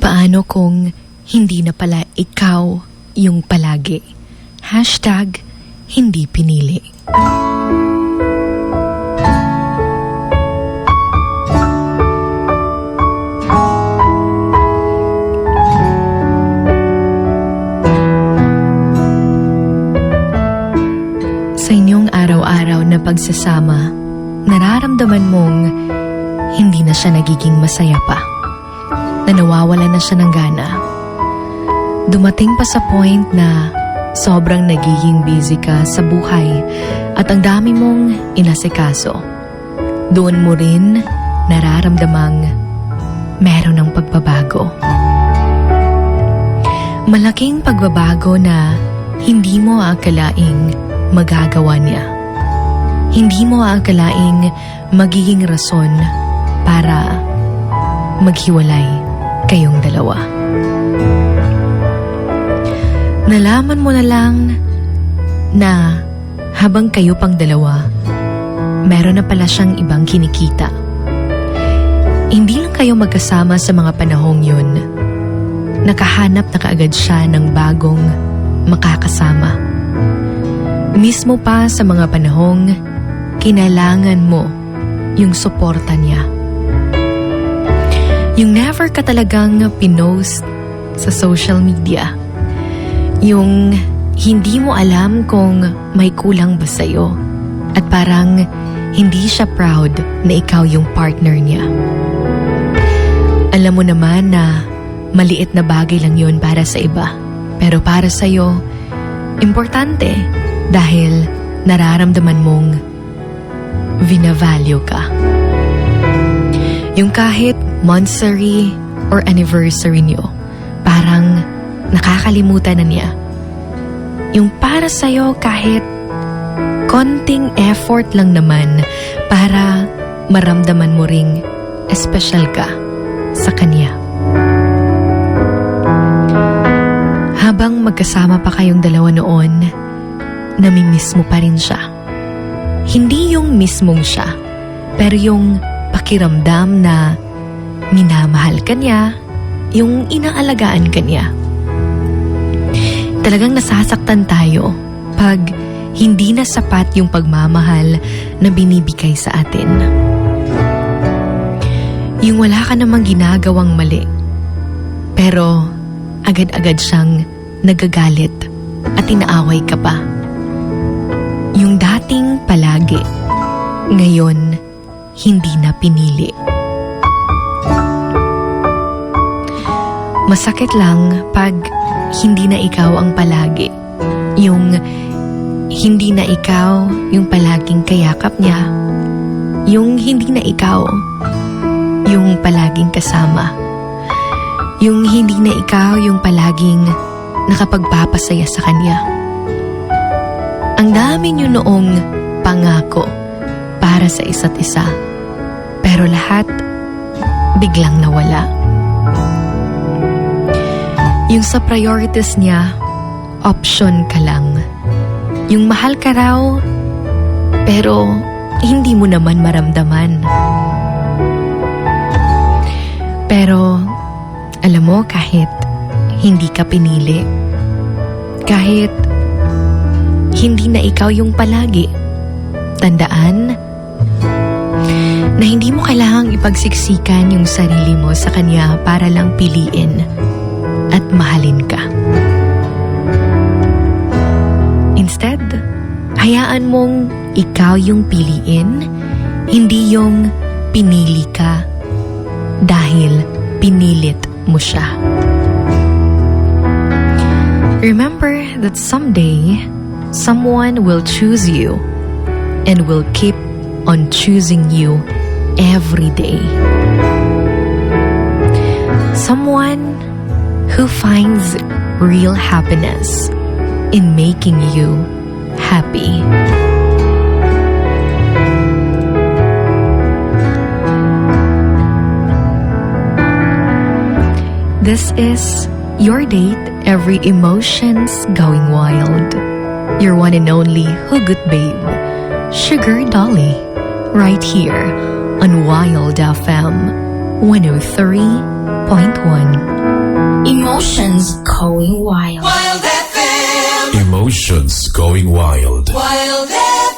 Paano kung hindi na pala ikaw yung palagi? Hashtag hindi pinili. Sa inyong araw-araw na pagsasama, nararamdaman mong hindi na siya nagiging masaya pa. Na nawawala na siya ng gana. Dumating pa sa point na sobrang nagiging busy ka sa buhay at ang dami mong inasikaso. Doon mo rin nararamdamang meron ng pagbabago. Malaking pagbabago na hindi mo aakalaing magagawa niya. Hindi mo aakalaing magiging rason para maghiwalay kayong dalawa. Nalaman mo na lang na habang kayo pang dalawa, meron na pala siyang ibang kinikita. Hindi lang kayo magkasama sa mga panahong yun. Nakahanap na kaagad siya ng bagong makakasama. Mismo pa sa mga panahong kinailangan mo yung suporta niya. Yung never ka talagang pinost sa social media. Yung hindi mo alam kung may kulang ba sa'yo. At parang hindi siya proud na ikaw yung partner niya. Alam mo naman na maliit na bagay lang yun para sa iba. Pero para sa'yo, importante dahil nararamdaman mong vinavalue ka. Yung kahit monthsary or anniversary niyo, parang nakakalimutan na niya. Yung para sa'yo kahit konting effort lang naman para maramdaman mo ring espesyal ka sa kanya. Habang magkasama pa kayong dalawa noon, namimiss mo pa rin siya. Hindi yung mismong siya, pero yung pakiramdam na minamahal ka niya, yung inaalagaan ka niya. Talagang nasasaktan tayo pag hindi na sapat yung pagmamahal na binibigay sa atin. Yung wala ka namang ginagawang mali, pero agad-agad siyang nagagalit at inaaway ka pa. Yung dating palagi, ngayon hindi na pinili. Masakit lang pag hindi na ikaw ang palagi. Yung hindi na ikaw yung palaging kayakap niya. Yung hindi na ikaw yung palaging kasama. Yung hindi na ikaw yung palaging nakapagpapasaya sa kanya. Ang dami niyo noong pangako para sa isa't isa. Pero lahat biglang nawala. Yung sa priorities niya, option ka lang. Yung mahal ka raw, pero hindi mo naman maramdaman. Pero, alam mo, kahit hindi ka pinili, kahit hindi na ikaw yung palagi, tandaan na hindi mo kailangang ipagsiksikan yung sarili mo sa kanya para lang piliin at mahalin ka. Instead, hayaan mong ikaw yung piliin, hindi yung pinili ka dahil pinilit mo siya. Remember that someday, someone will choose you and will keep on choosing you every day. Someone who finds real happiness in making you happy. This is your date, every emotion's going wild. Your one and only Hugot Babe, Sugar Dolly, right here on Wild FM 103.1. Emotions going wild. Wild FM. Emotions going wild. Wild FM.